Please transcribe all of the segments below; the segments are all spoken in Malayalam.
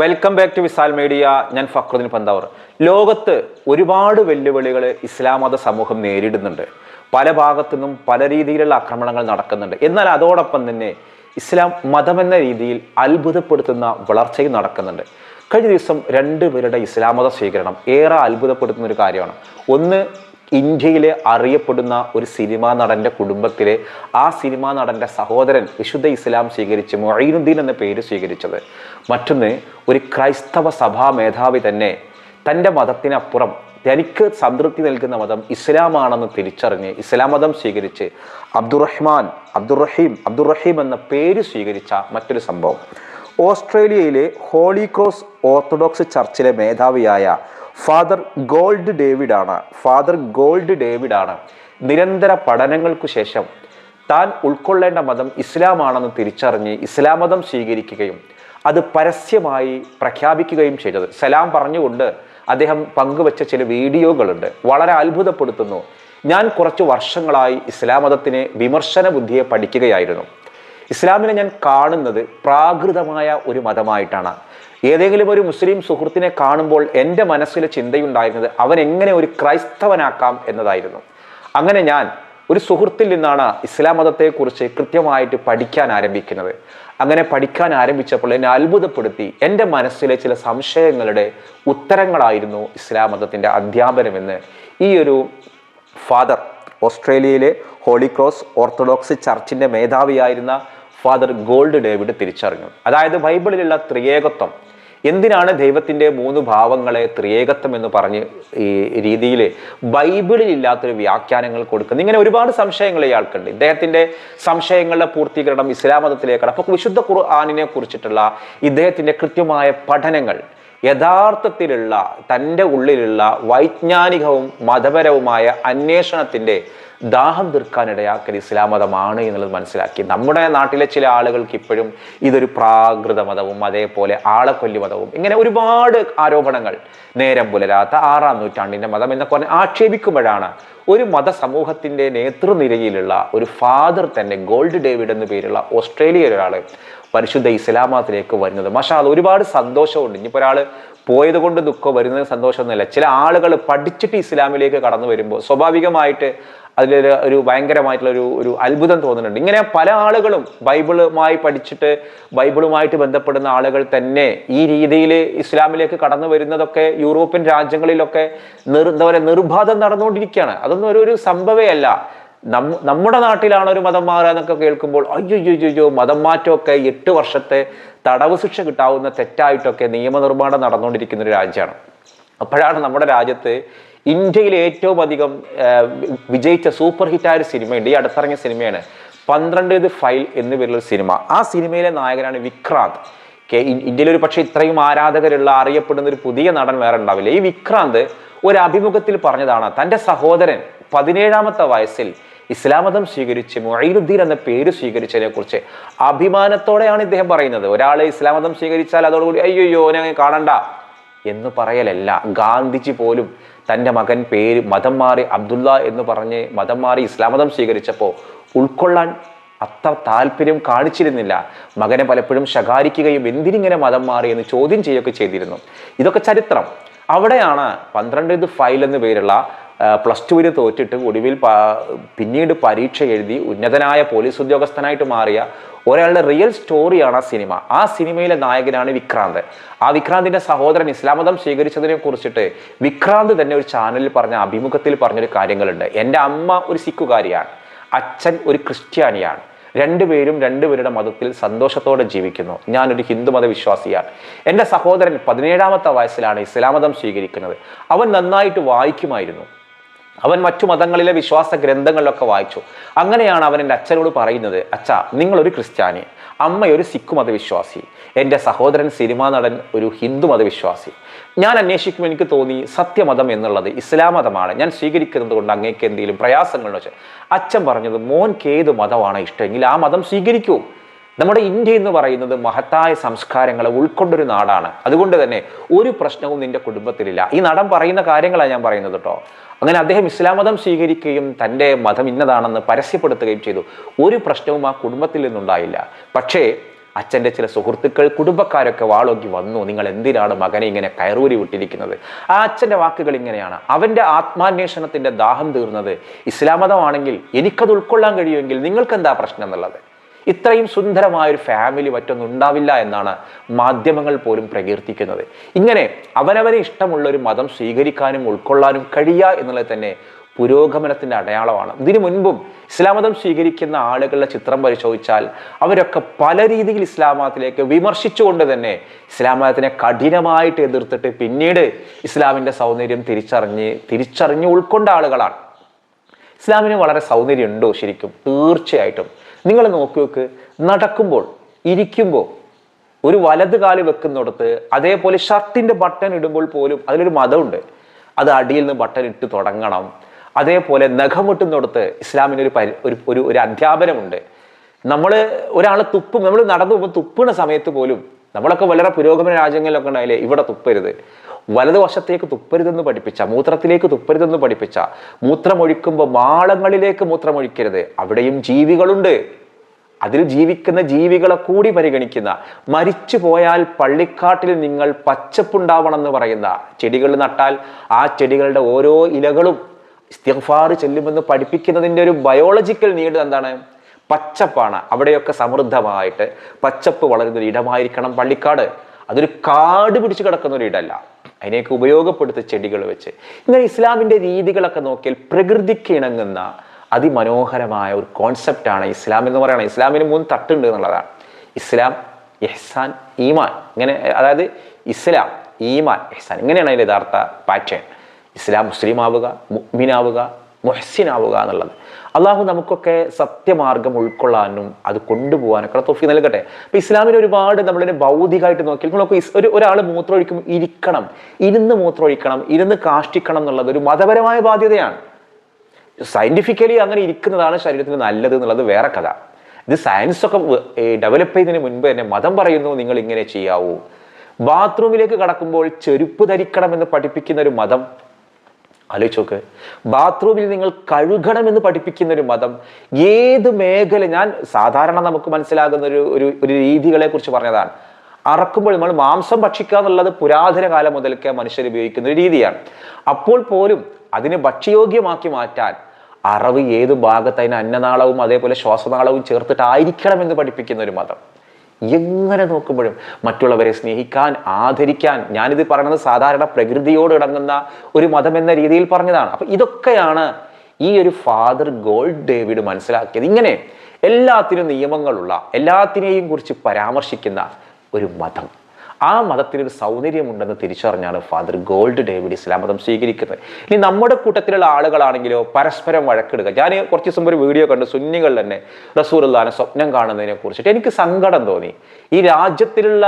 Welcome back to Visal media ഞാൻ ഫക്രുദ്ദീൻ പന്താവർ. ലോകത്ത് ഒരുപാട് വെല്ലുവിളികൾ ഇസ്ലാം മത സമൂഹം നേരിടുന്നുണ്ട്. പല ഭാഗത്തു നിന്നും പല രീതിയിലുള്ള ആക്രമണങ്ങൾ നടക്കുന്നുണ്ട്. എന്നാൽ അതോടൊപ്പം തന്നെ ഇസ്ലാം മതമെന്ന രീതിയിൽ അത്ഭുതപ്പെടുത്തുന്ന വളർച്ചയും നടക്കുന്നുണ്ട്. കഴിഞ്ഞ ദിവസം രണ്ടുപേരുടെ ഇസ്ലാം മത സ്വീകരണം ഏറെ അത്ഭുതപ്പെടുത്തുന്ന ഒരു കാര്യമാണ്. ഒന്ന് ഇന്ത്യയിലെ അറിയപ്പെടുന്ന ഒരു സിനിമാ നടന്റെ കുടുംബത്തിലെ ആ സിനിമാ നടന്റെ സഹോദരൻ വിശുദ്ധ ഇസ്ലാം സ്വീകരിച്ച് മൊയ്നുദ്ദീൻ എന്ന പേര് സ്വീകരിച്ചത്. മറ്റൊന്ന് ഒരു ക്രൈസ്തവ സഭാ മേധാവി തന്നെ തന്റെ മതത്തിനപ്പുറം തനിക്ക് സംതൃപ്തി നൽകുന്ന മതം ഇസ്ലാമാണെന്ന് തിരിച്ചറിഞ്ഞ് ഇസ്ലാം മതം സ്വീകരിച്ച് അബ്ദുറഹ്മാൻ അബ്ദുറഹീം അബ്ദുറഹീം എന്ന പേര് സ്വീകരിച്ച മറ്റൊരു സംഭവം. ഓസ്ട്രേലിയയിലെ ഹോളി ക്രോസ് ഓർത്തഡോക്സ് ചർച്ചിലെ മേധാവിയായ ഫാദർ ഗോൾഡ് ഡേവിഡ് ആണ് ഫാദർ ഗോൾഡ് ഡേവിഡ് ആണ് നിരന്തര പഠനങ്ങൾക്കു ശേഷം താൻ ഉൾക്കൊള്ളേണ്ട മതം ഇസ്ലാമാണെന്ന് തിരിച്ചറിഞ്ഞ് ഇസ്ലാം മതം സ്വീകരിക്കുകയും അത് പരസ്യമായി പ്രഖ്യാപിക്കുകയും ചെയ്തത്. സലാം പറഞ്ഞുകൊണ്ട് അദ്ദേഹം പങ്കുവച്ച ചില വീഡിയോകളുണ്ട്. വളരെ അത്ഭുതപ്പെടുത്തുന്നു. ഞാൻ കുറച്ച് വർഷങ്ങളായി ഇസ്ലാം മതത്തിനെ വിമർശന ബുദ്ധിയെ പഠിക്കുകയായിരുന്നു. ഇസ്ലാമിനെ ഞാൻ കാണുന്നത് പ്രാകൃതമായ ഒരു മതമായിട്ടാണ്. ഏതെങ്കിലും ഒരു മുസ്ലിം സുഹൃത്തിനെ കാണുമ്പോൾ എന്റെ മനസ്സിലെ ചിന്തയുണ്ടായിരുന്നത് അവൻ എങ്ങനെ ഒരു ക്രൈസ്തവനാക്കാം എന്നതായിരുന്നു. അങ്ങനെ ഞാൻ ഒരു സുഹൃത്തിൽ നിന്നാണ് ഇസ്ലാം മതത്തെക്കുറിച്ച് കൃത്യമായിട്ട് പഠിക്കാൻ ആരംഭിക്കുന്നത്. അങ്ങനെ പഠിക്കാൻ ആരംഭിച്ചപ്പോൾ എന്നെ അത്ഭുതപ്പെടുത്തി. എന്റെ മനസ്സിലെ ചില സംശയങ്ങളുടെ ഉത്തരങ്ങളായിരുന്നു ഇസ്ലാം മതത്തിന്റെ അധ്യാപനമെന്ന്. ഈ ഒരു ഫാദർ ഓസ്ട്രേലിയയിലെ ഹോളി ക്രോസ് ഓർത്തഡോക്സ് ചർച്ചിന്റെ മേധാവിയായിരുന്ന ഫാദർ ഗോൾഡ് ഡേവിഡ് തിരിച്ചറിഞ്ഞു. അതായത് ബൈബിളിലുള്ള ത്രിയേകത്വം എന്തിനാണ് ദൈവത്തിന്റെ മൂന്ന് ഭാവങ്ങളെ ത്രിയേകത്വം എന്ന് പറഞ്ഞ് ഈ രീതിയിൽ ബൈബിളിൽ ഇല്ലാത്തൊരു വ്യാഖ്യാനങ്ങൾ കൊടുക്കുന്നത്? ഇങ്ങനെ ഒരുപാട് സംശയങ്ങൾ ഇയാൾക്കുണ്ട് ഇദ്ദേഹത്തിന്റെ സംശയങ്ങളുടെ പൂർത്തീകരണം ഇസ്ലാം മതത്തിലേക്കാണ്. അപ്പോൾ വിശുദ്ധ ഖുർആാനിനെ കുറിച്ചിട്ടുള്ള ഇദ്ദേഹത്തിന്റെ കൃത്യമായ പഠനങ്ങൾ യഥാർത്ഥത്തിലുള്ള തന്റെ ഉള്ളിലുള്ള വൈജ്ഞാനികവും മതപരവുമായ അന്വേഷണത്തിന്റെ ദാഹം തീർക്കാനിടയാക്കൽ ഇസ്ലാം മതമാണ് എന്നുള്ളത് മനസ്സിലാക്കി. നമ്മുടെ നാട്ടിലെ ചില ആളുകൾക്ക് ഇപ്പോഴും ഇതൊരു പ്രാകൃത മതവും അതേപോലെ ആളക്കൊല്ലി മതവും ഇങ്ങനെ ഒരുപാട് ആരോപണങ്ങൾ നേരം പുലരാത്ത ആറാം നൂറ്റാണ്ടിന്റെ മതം എന്നൊക്കെ പറഞ്ഞ് ആക്ഷേപിക്കുമ്പോഴാണ് ഒരു മതസമൂഹത്തിന്റെ നേതൃനിരയിലുള്ള ഒരു ഫാദർ തന്നെ ഗോൾഡ് ഡേവിഡ് എന്ന പേരുള്ള ഓസ്ട്രേലിയ ഒരാൾ പരിശുദ്ധ ഇസ്ലാം മതത്തിലേക്ക് വരുന്നത് അത് ഒരുപാട് സന്തോഷമുണ്ട്. ഇനിയിപ്പോൾ ഒരാൾ പോയത് കൊണ്ട് ദുഃഖം വരുന്നത് സന്തോഷമൊന്നുമില്ല. ചില ആളുകൾ പഠിച്ചിട്ട് ഇസ്ലാമിലേക്ക് കടന്നു വരുമ്പോൾ സ്വാഭാവികമായിട്ട് അതിലൊരു ഒരു ഭയങ്കരമായിട്ടുള്ള ഒരു ഒരു അത്ഭുതം തോന്നുന്നുണ്ട്. ഇങ്ങനെ പല ആളുകളും ബൈബിളുമായി പഠിച്ചിട്ട് ബൈബിളുമായിട്ട് ബന്ധപ്പെടുന്ന ആളുകൾ തന്നെ ഈ രീതിയിൽ ഇസ്ലാമിലേക്ക് കടന്നു വരുന്നതൊക്കെ യൂറോപ്യൻ രാജ്യങ്ങളിലൊക്കെ നിർ എന്താ പറയുക നിർബാധം നടന്നുകൊണ്ടിരിക്കുകയാണ്. അതൊന്നും ഒരു ഒരു സംഭവമല്ല നമ്മ നമ്മുടെ നാട്ടിലാണ് ഒരു മതം മാറുക എന്നൊക്കെ കേൾക്കുമ്പോൾ അയ്യോ മതം മാറ്റമൊക്കെ എട്ട് വർഷത്തെ തടവ് ശിക്ഷ കിട്ടാവുന്ന തെറ്റായിട്ടൊക്കെ നിയമനിർമ്മാണം നടന്നുകൊണ്ടിരിക്കുന്ന ഒരു രാജ്യമാണ്. അപ്പോഴാണ് നമ്മുടെ രാജ്യത്ത് ഇന്ത്യയിൽ ഏറ്റവും അധികം വിജയിച്ച സൂപ്പർ ഹിറ്റായ ഒരു സിനിമയുണ്ട്. ഈ അടുത്തിറങ്ങിയ സിനിമയാണ് പന്ത്രണ്ട് ഇത് ഫൈൽ എന്ന് പേരുള്ള സിനിമ. ആ സിനിമയിലെ നായകനാണ് വിക്രാന്ത്. ഇന്ത്യയിൽ ഒരു പക്ഷേ ഇത്രയും ആരാധകരുള്ള അറിയപ്പെടുന്ന ഒരു പുതിയ നടൻ വേറെ ഉണ്ടാവില്ല. ഈ വിക്രാന്ത് ഒരു അഭിമുഖത്തിൽ പറഞ്ഞതാണ് തന്റെ സഹോദരൻ പതിനേഴാമത്തെ വയസ്സിൽ ഇസ്ലാം മതം സ്വീകരിച്ച് മൊയ്നുദ്ദീൻ എന്ന പേര് സ്വീകരിച്ചതിനെ കുറിച്ച് അഭിമാനത്തോടെയാണ് ഇദ്ദേഹം പറയുന്നത്. ഒരാൾ ഇസ്ലാമതം സ്വീകരിച്ചാൽ അതോടുകൂടി അയ്യോ ഞാൻ കാണണ്ട എന്ന് പറയലല്ല. ഗാന്ധിജി പോലും തന്റെ മകൻ പേര് മതം മാറി അബ്ദുള്ള എന്ന് പറഞ്ഞ് മതം മാറി ഇസ്ലാം മതം സ്വീകരിച്ചപ്പോൾ ഉൾക്കൊള്ളാൻ അത്ര താല്പര്യം കാണിച്ചിരുന്നില്ല. മകനെ പലപ്പോഴും ശകാരിക്കുകയും എന്തിനിങ്ങനെ മതം മാറി എന്ന് ചോദ്യം ചെയ്യുകയൊക്കെ ചെയ്തിരുന്നു. ഇതൊക്കെ ചരിത്രം. അവിടെയാണ് പന്ത്രണ്ട് ഇത് ഫയൽ എന്ന് പേരുള്ള പ്ലസ് ടുവിന് തോറ്റിട്ട് ഒടുവിൽ പിന്നീട് പരീക്ഷ എഴുതി ഉന്നതനായ പോലീസ് ഉദ്യോഗസ്ഥനായിട്ട് മാറിയ ഒരാളുടെ റിയൽ സ്റ്റോറിയാണ് ആ സിനിമ. ആ സിനിമയിലെ നായകനാണ് വിക്രാന്ത്. ആ വിക്രാന്തിന്റെ സഹോദരൻ ഇസ്ലാമതം സ്വീകരിച്ചതിനെ കുറിച്ചിട്ട് വിക്രാന്ത് തന്നെ ഒരു ചാനലിൽ പറഞ്ഞ അഭിമുഖത്തിൽ പറഞ്ഞൊരു കാര്യങ്ങളുണ്ട്. എന്റെ അമ്മ ഒരു സിക്കുകാരിയാണ്. അച്ഛൻ ഒരു ക്രിസ്ത്യാനിയാണ്. രണ്ടുപേരും രണ്ടുപേരുടെ മതത്തിൽ സന്തോഷത്തോടെ ജീവിക്കുന്നു. ഞാനൊരു ഹിന്ദു മതവിശ്വാസിയാണ്. എന്റെ സഹോദരൻ പതിനേഴാമത്തെ വയസ്സിലാണ് ഇസ്ലാമതം സ്വീകരിക്കുന്നത്. അവൻ നന്നായിട്ട് വായിക്കുമായിരുന്നു. അവൻ മറ്റു മതങ്ങളിലെ വിശ്വാസ ഗ്രന്ഥങ്ങളിലൊക്കെ വായിച്ചു. അങ്ങനെയാണ് അവൻ എന്റെ അച്ഛനോട് പറയുന്നത് അച്ഛ നിങ്ങളൊരു ക്രിസ്ത്യാനി അമ്മയൊരു സിഖ് മതവിശ്വാസി എന്റെ സഹോദരൻ സിനിമാ നടൻ ഒരു ഹിന്ദു മതവിശ്വാസി. ഞാൻ അന്വേഷിക്കുമ്പോൾ എനിക്ക് തോന്നി സത്യമതം എന്നുള്ളത് ഇസ്ലാം മതമാണ്. ഞാൻ സ്വീകരിക്കുന്നത് കൊണ്ട് അങ്ങേക്ക് എന്തെങ്കിലും പ്രയാസങ്ങൾ വെച്ചാൽ അച്ഛൻ പറഞ്ഞത് മോൻ ഏത് മതമാണ് ഇഷ്ടമെങ്കിൽ ആ മതം സ്വീകരിക്കൂ. നമ്മുടെ ഇന്ത്യ എന്ന് പറയുന്നത് മഹത്തായ സംസ്കാരങ്ങളെ ഉൾക്കൊണ്ടൊരു നാടാണ്. അതുകൊണ്ട് തന്നെ ഒരു പ്രശ്നവും നിന്റെ കുടുംബത്തിലില്ല. ഈ നടൻ പറയുന്ന കാര്യങ്ങളാണ് ഞാൻ പറയുന്നത് കേട്ടോ അങ്ങനെ അദ്ദേഹം ഇസ്ലാം മതം സ്വീകരിക്കുകയും തന്റെ മതം ഇന്നതാണെന്ന് പരസ്യപ്പെടുത്തുകയും ചെയ്തു. ഒരു പ്രശ്നവും ആ കുടുംബത്തിൽ നിന്നുണ്ടായില്ല. പക്ഷേ അച്ഛന്റെ ചില സുഹൃത്തുക്കൾ കുടുംബക്കാരൊക്കെ വാളോക്കി വന്നു. നിങ്ങൾ എന്തിനാണ് മകനെ ഇങ്ങനെ കയറൂരി വിട്ടിരിക്കുന്നത്? ആ അച്ഛന്റെ വാക്കുകൾ ഇങ്ങനെയാണ്. അവന്റെ ആത്മാന്വേഷണത്തിന്റെ ദാഹം തീർന്നത് ഇസ്ലാം മതമാണെങ്കിൽ എനിക്കത് ഉൾക്കൊള്ളാൻ കഴിയുമെങ്കിൽ നിങ്ങൾക്ക് എന്താ പ്രശ്നം എന്നുള്ളത്? ഇത്രയും സുന്ദരമായ ഒരു ഫാമിലി മറ്റൊന്നും ഉണ്ടാവില്ല എന്നാണ് മാധ്യമങ്ങൾ പോലും പ്രകീർത്തിക്കുന്നത്. ഇങ്ങനെ അവനവന് ഇഷ്ടമുള്ള ഒരു മതം സ്വീകരിക്കാനും ഉൾക്കൊള്ളാനും കഴിയുക എന്നുള്ളത് തന്നെ പുരോഗമനത്തിന്റെ അടയാളമാണ്. ഇതിനു മുൻപും ഇസ്ലാം മതം സ്വീകരിക്കുന്ന ആളുകളുടെ ചിത്രം പരിശോധിച്ചാൽ അവരൊക്കെ പല രീതിയിൽ ഇസ്ലാം മതത്തിലേക്ക് വിമർശിച്ചുകൊണ്ട് തന്നെ ഇസ്ലാം മതത്തിനെ കഠിനമായിട്ട് എതിർത്തിട്ട് പിന്നീട് ഇസ്ലാമിന്റെ സൗന്ദര്യം തിരിച്ചറിഞ്ഞ് തിരിച്ചറിഞ്ഞ് ഉൾക്കൊണ്ട ആളുകളാണ്. ഇസ്ലാമിന് വളരെ സൗന്ദര്യമുണ്ടോ ശരിക്കും? തീർച്ചയായിട്ടും. നിങ്ങൾ നോക്കി നോക്ക് നടക്കുമ്പോൾ ഇരിക്കുമ്പോൾ ഒരു വലത് കാൽ വെക്കുന്നിടത്ത് അതേപോലെ ഷർട്ടിന്റെ ബട്ടൺ ഇടുമ്പോൾ പോലും അതിലൊരു മതമുണ്ട്. അത് അടിയിൽ നിന്ന് ബട്ടൺ ഇട്ട് തുടങ്ങണം. അതേപോലെ നഖമുട്ടുന്നിടത്ത് ഇസ്ലാമിന് ഒരു പരി ഒരു ഒരു ഒരു അധ്യാപനമുണ്ട്. നമ്മൾ ഒരാൾ തുപ്പും നമ്മൾ നടന്നു പോകുമ്പോൾ തുപ്പുന്ന സമയത്ത് പോലും നമ്മളൊക്കെ വളരെ പുരോഗമന രാജ്യങ്ങളിലൊക്കെ ഉണ്ടായില്ലേ ഇവിടെ തുപ്പരുത്. വലതുവശത്തേക്ക് തുപ്പരുതെന്ന് പഠിപ്പിച്ച മൂത്രത്തിലേക്ക് തുപ്പരുതെന്ന് പഠിപ്പിച്ച മൂത്രമൊഴിക്കുമ്പോൾ മാളങ്ങളിലേക്ക് മൂത്രമൊഴിക്കരുത്. അവിടെയും ജീവികളുണ്ട്. അതിൽ ജീവിക്കുന്ന ജീവികളെ കൂടി പരിഗണിക്കുന്ന മരിച്ചു പോയാൽ പള്ളിക്കാട്ടിൽ നിങ്ങൾ പച്ചപ്പുണ്ടാവണം എന്ന് പറയുന്ന ചെടികൾ നട്ടാൽ ആ ചെടികളുടെ ഓരോ ഇലകളും ഇസ്തിഫാർ ചെല്ലുമെന്ന് പഠിപ്പിക്കുന്നതിന്റെ ഒരു ബയോളജിക്കൽ നീഡ് എന്താണ്? പച്ചപ്പാണ്. അവിടെയൊക്കെ സമൃദ്ധമായിട്ട് പച്ചപ്പ് വളരുന്ന ഒരു ഇടമായിരിക്കണം പള്ളിക്കാട്. അതൊരു കാട് പിടിച്ചു കിടക്കുന്ന ഒരു ഇടമല്ല അതിനെയൊക്കെ ഉപയോഗപ്പെടുത്തി ചെടികൾ വെച്ച്. ഇങ്ങനെ ഇസ്ലാമിന്റെ രീതികളൊക്കെ നോക്കിയാൽ പ്രകൃതിക്ക് ഇണങ്ങുന്ന അതിമനോഹരമായ ഒരു കോൺസെപ്റ്റാണ് ഇസ്ലാം എന്ന് പറയുന്നത്. ഇസ്ലാമിന് മൂന്ന് തട്ടുണ്ട് എന്നുള്ളതാണ്. ഇസ്ലാം എഹ്സാൻ ഈമാൻ. ഇങ്ങനെ അതായത് ഇസ്ലാം ഈമാൻ എഹ്സാൻ ഇങ്ങനെയാണ് അതിന്റെ യഥാർത്ഥ പാറ്റേൺ ഇസ്ലാം മുസ്ലിം ആവുക മുഅ്മിനാവുക മുഹ്സിനാവുക എന്നുള്ളത് അള്ളാഹു നമുക്കൊക്കെ സത്യമാർഗം ഉൾക്കൊള്ളാനും അത് കൊണ്ടുപോകാനൊക്കെ തൊഫി നൽകട്ടെ. അപ്പൊ ഇസ്ലാമിന് ഒരുപാട് നമ്മളിനെ ഭൗതികമായിട്ട് നോക്കി നമ്മളൊക്കെ ഒരു ഒരാൾ മൂത്രമൊഴിക്കും ഇരിക്കണം. ഇരുന്ന് മൂത്രമൊഴിക്കണം. ഇരുന്ന് കാഷ്ടിക്കണം എന്നുള്ളത് ഒരു മതപരമായ ബാധ്യതയാണ്. സയന്റിഫിക്കലി അങ്ങനെ ഇരിക്കുന്നതാണ് ശരീരത്തിന് നല്ലത് എന്നുള്ളത് വേറെ കഥ. ഇത് സയൻസ് ഒക്കെ ഡെവലപ്പ് ചെയ്തതിന് മുൻപ് തന്നെ മതം പറയുന്നു നിങ്ങൾ ഇങ്ങനെ ചെയ്യാവൂ. ബാത്റൂമിലേക്ക് കടക്കുമ്പോൾ ചെരുപ്പ് ധരിക്കണമെന്ന് പഠിപ്പിക്കുന്ന ഒരു മതം ആലോചിച്ച് നോക്ക് ബാത്റൂമിൽ നിങ്ങൾ കഴുകണമെന്ന് പഠിപ്പിക്കുന്ന ഒരു മതം ഏത് മേഖല ഞാൻ സാധാരണ നമുക്ക് മനസ്സിലാകുന്ന ഒരു ഒരു ഒരു രീതികളെ കുറിച്ച് പറഞ്ഞതാണ്. അറക്കുമ്പോൾ നമ്മൾ മാംസം ഭക്ഷിക്കുക എന്നുള്ളത് പുരാതന കാലം മുതൽക്കേ മനുഷ്യർ ഉപയോഗിക്കുന്ന ഒരു രീതിയാണ്. അപ്പോൾ പോലും അതിനെ ഭക്ഷ്യയോഗ്യമാക്കി മാറ്റാൻ അറവ് ഏത് ഭാഗത്ത് അതിന് അന്നനാളവും അതേപോലെ ശ്വാസനാളവും ചേർത്തിട്ടായിരിക്കണം എന്ന് പഠിപ്പിക്കുന്ന ഒരു മതം. എങ്ങനെ നോക്കുമ്പോഴും മറ്റുള്ളവരെ സ്നേഹിക്കാൻ ആദരിക്കാൻ ഞാനിത് പറയുന്നത് സാധാരണ പ്രകൃതിയോട് ഇടങ്ങുന്ന ഒരു മതം എന്ന രീതിയിൽ പറഞ്ഞതാണ്. അപ്പൊ ഇതൊക്കെയാണ് ഈ ഒരു ഫാദർ ഗോൾഡ് ഡേവിഡ് മനസ്സിലാക്കിയത്. ഇങ്ങനെ എല്ലാത്തിനും നിയമങ്ങളുള്ള എല്ലാത്തിനെയും കുറിച്ച് പരാമർശിക്കുന്ന ഒരു മതം. ആ മതത്തിനൊരു സൗന്ദര്യമുണ്ടെന്ന് തിരിച്ചറിഞ്ഞാണ് ഫാദർ ഗോൾഡ് ഡേവിഡ് ഇസ്ലാം മതം സ്വീകരിക്കുന്നത്. ഇനി നമ്മുടെ കൂട്ടത്തിലുള്ള ആളുകളാണെങ്കിലോ പരസ്പരം വഴക്കിടുക. ഞാൻ കുറച്ച് ദിവസം ഒരു വീഡിയോ കണ്ടു സുന്നികൾ തന്നെ റസൂറുല്ലാനെ സ്വപ്നം കാണുന്നതിനെ കുറിച്ചിട്ട് എനിക്ക് സങ്കടം തോന്നി. ഈ രാജ്യത്തിലുള്ള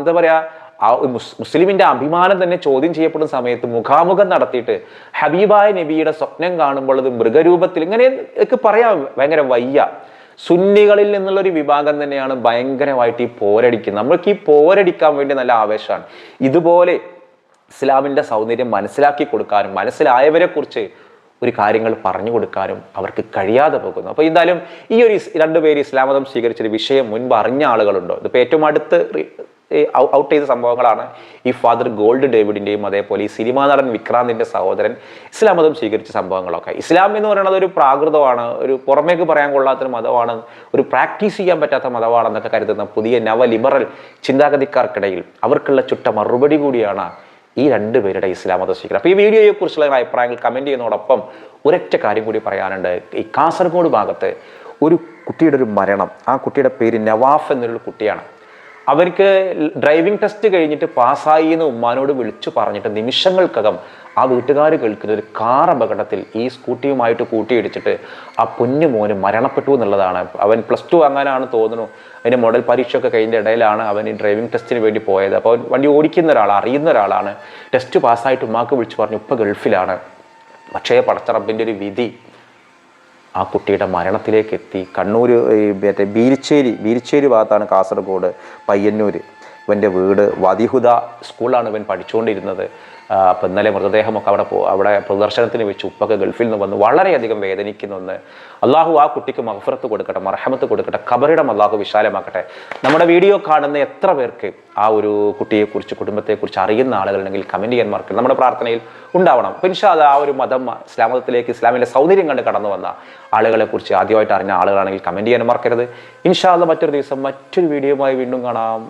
എന്താ പറയുക ആ മുസ് മുസ്ലിമിന്റെ അഭിമാനം തന്നെ ചോദ്യം ചെയ്യപ്പെടുന്ന സമയത്ത് മുഖാമുഖം നടത്തിയിട്ട് ഹബീബായ നബിയുടെ സ്വപ്നം കാണുമ്പോൾ അത് മൃഗരൂപത്തിൽ ഇങ്ങനെ പറയാം ഭയങ്കര വയ്യ. സുന്നികളിൽ നിന്നുള്ളൊരു വിഭാഗം തന്നെയാണ് ഭയങ്കരമായിട്ട് ഈ പോരടിക്കുന്നത്. നമ്മൾക്ക് ഈ പോരടിക്കാൻ വേണ്ടി നല്ല ആവേശമാണ്. ഇതുപോലെ ഇസ്ലാമിന്റെ സൗന്ദര്യം മനസ്സിലാക്കി കൊടുക്കാനും മനസ്സിലായവരെ കുറിച്ച് ഒരു കാര്യങ്ങൾ പറഞ്ഞു കൊടുക്കാനും അവർക്ക് കഴിയാതെ പോകുന്നു. അപ്പോൾ എന്തായാലും ഈ ഒരു രണ്ടുപേര് ഇസ്ലാമതം സ്വീകരിച്ചൊരു വിഷയം മുൻപ് അറിഞ്ഞ ആളുകളുണ്ടോ? ഇതിപ്പോൾ ഏറ്റവും അടുത്ത് ഔട്ട് ചെയ്ത സംഭവങ്ങളാണ് ഈ ഫാദർ ഗോൾഡ് ഡേവിഡിന്റെയും അതേപോലെ ഈ സിനിമാ നടൻ വിക്രാന്തിന്റെ സഹോദരൻ ഇസ്ലാം മതം സ്വീകരിച്ച സംഭവങ്ങളൊക്കെ. ഇസ്ലാം എന്ന് പറയുന്നത് ഒരു പ്രാകൃതമാണ് ഒരു പുറമേക്ക് പറയാൻ കൊള്ളാത്തൊരു മതമാണ് ഒരു പ്രാക്ടീസ് ചെയ്യാൻ പറ്റാത്ത മതമാണെന്നൊക്കെ കരുതുന്ന പുതിയ നവ ലിബറൽ ചിന്താഗതിക്കാർക്കിടയിൽ അവർക്കുള്ള ചുട്ട മറുപടി കൂടിയാണ് ഈ രണ്ട് പേരുടെ ഇസ്ലാം മത സ്വീകരണം. അപ്പോൾ ഈ വീഡിയോയെക്കുറിച്ചുള്ള അഭിപ്രായങ്ങൾ കമന്റ് ചെയ്യുന്നതോടൊപ്പം ഒരൊറ്റ കാര്യം കൂടി പറയാനുണ്ട്. ഈ കാസർഗോഡ് ഭാഗത്ത് ഒരു കുട്ടിയുടെ ഒരു മരണം ആ കുട്ടിയുടെ പേര് നവാഫ് എന്നൊരു കുട്ടിയാണ്. അവർക്ക് ഡ്രൈവിംഗ് ടെസ്റ്റ് കഴിഞ്ഞിട്ട് പാസ്സായി എന്ന് ഉമ്മാനോട് വിളിച്ചു പറഞ്ഞിട്ട് നിമിഷങ്ങൾക്കകം ആ വീട്ടുകാർ കേൾക്കുന്ന ഒരു കാർ അപകടത്തിൽ ഈ സ്കൂട്ടിയുമായിട്ട് കൂട്ടിയിടിച്ചിട്ട് ആ പൊന്നു മോന് മരണപ്പെട്ടു എന്നുള്ളതാണ്. അവൻ പ്ലസ് ടു വാങ്ങാനാണ് തോന്നുന്നു. അതിന്റെ മോഡൽ പരീക്ഷയൊക്കെ കഴിഞ്ഞ ഇടയിലാണ് അവൻ ഈ ഡ്രൈവിംഗ് ടെസ്റ്റിന് വേണ്ടി പോയത്. അപ്പോൾ വണ്ടി ഓടിക്കുന്ന ഒരാൾ അറിയുന്ന ഒരാളാണ്. ടെസ്റ്റ് പാസ്സായിട്ട് ഉമ്മാക്ക് വിളിച്ചു പറഞ്ഞു ഇപ്പം ഗൾഫിലാണ്. പക്ഷേ പടച്ചറബിന്റെ ഒരു വിധി ആ കുട്ടിയുടെ മരണത്തിലേക്ക് എത്തി. കണ്ണൂർ മറ്റേ ബീരിച്ചേരി ബീരിച്ചേരി ഭാഗത്താണ് കാസർഗോഡ് പയ്യന്നൂർ ഇവന്റെ വീട് വദിഹുദ സ്കൂളാണ് ഇവൻ പഠിച്ചുകൊണ്ടിരുന്നത്. അപ്പം ഇന്നലെ മൃതദേഹമൊക്കെ അവിടെ പോ അവിടെ പ്രദർശനത്തിന് വെച്ച് ഉപ്പൊക്കെ ഗൾഫിൽ നിന്ന് വന്ന് വളരെയധികം വേദനിക്കുന്നുണ്ട്. അള്ളാഹു ആ കുട്ടിക്ക് മഹഫറത്ത് കൊടുക്കട്ടെ മർഹമത്ത് കൊടുക്കട്ടെ കബറിടം അള്ളാഹു വിശാലമാക്കട്ടെ. നമ്മുടെ വീഡിയോ കാണുന്ന എത്ര പേർക്ക് ആ ഒരു കുട്ടിയെക്കുറിച്ച് കുടുംബത്തെക്കുറിച്ച് അറിയുന്ന ആളുകളുണ്ടെങ്കിൽ കമന്റ് ചെയ്യാൻ മറക്കരുത് നമ്മുടെ പ്രാർത്ഥനയിൽ ഉണ്ടാവണം. അപ്പം ഇൻഷാല്ല ആ ഒരു മതം ഇസ്ലാം മതത്തിലേക്ക് ഇസ്ലാമിലെ സൗന്ദര്യം കണ്ട് കടന്നു വന്ന ആളുകളെക്കുറിച്ച് ആദ്യമായിട്ട് അറിഞ്ഞ ആളുകളാണെങ്കിൽ കമന്റ് ചെയ്യാൻ മറക്കരുത്. ഇൻഷാല്ല മറ്റൊരു ദിവസം മറ്റൊരു വീഡിയോയുമായി വീണ്ടും കാണാം.